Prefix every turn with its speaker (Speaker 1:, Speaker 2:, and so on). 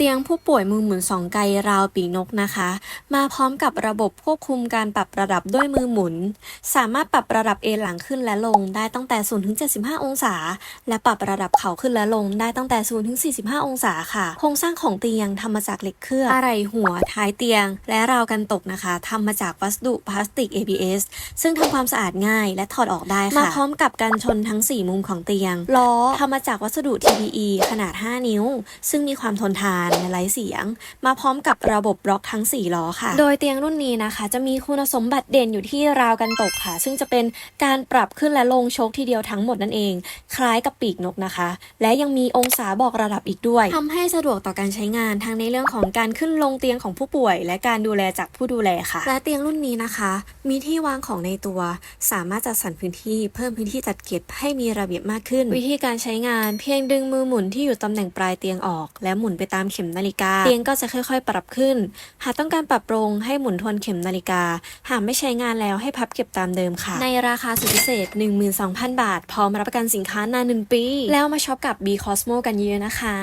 Speaker 1: เตียงผู้ป่วยมือหมุนสองไกลราวปีนกนะคะ มาพร้อมกับระบบควบคุมการปรับระดับด้วยมือหมุน สามารถปรับระดับเอนหลังขึ้นและลงได้ตั้งแต่0ถึง75 องศา และปรับระดับเข่าขึ้นและลงได้ตั้งแต่0ถึง45 องศาค่ะ โครงสร้างของเตียงทำมาจากเหล็กเคลือบอะไหล่หัวท้ายเตียง และราวกันตกนะคะทำมาจากวัสดุพลาสติก ABS ซึ่งทำความสะอาดง่าย และถอดออกได้ค่ะมาพร้อมกับกันชนทั้ง 4 มุมของเตียงล้อทำมาจากวัสดุ TPE ขนาด 5 นิ้ว ซึ่งมีความทนทานและไร้เสียง มาพร้อมกับระบบบล็อกทั้ง 4 ล้อค่ะ โดยเตียงรุ่นนี้นะคะ จะมีคุณสมบัติเด่นอยู่ที่ราวกันตกค่ะ ซึ่งจะเป็นการปรับขึ้นและลงโชคทีเดียวทั้งหมดนั่นเอง คล้ายกับปีกนกนะคะ และยังมีองศาบอกระดับอีกด้วยทำให้สะดวกต่อการใช้งานทั้งในเรื่องของการขึ้นลงเตียงของผู้ป่วย และการดูแลจากผู้ดูแลค่ะ และเตียงรุ่นนี้นะคะ มีที่วางของในตัว สามารถจัดสรรพื้นที่เพิ่มพื้นที่จัดเก็บให้มีระเบียบมากขึ้น วิธีการใช้งานเพียงดึงมือหมุนที่อยู่ตำแหน่งปลายเตียงออก และหมุนไปตามเข็มนาฬิกา เตียงก็จะค่อยๆ ปรับขึ้น หากต้องการปรับปรุงให้หมุนทวนเข็มนาฬิกา หากไม่ใช้งานแล้วให้พับเก็บตามเดิมค่ะ ในราคาสุดพิเศษ 12,000 บาท พร้อมรับประกันสินค้านาน1ปี แล้วมาช็อปกับ B Cosmo กันเยอะนะคะ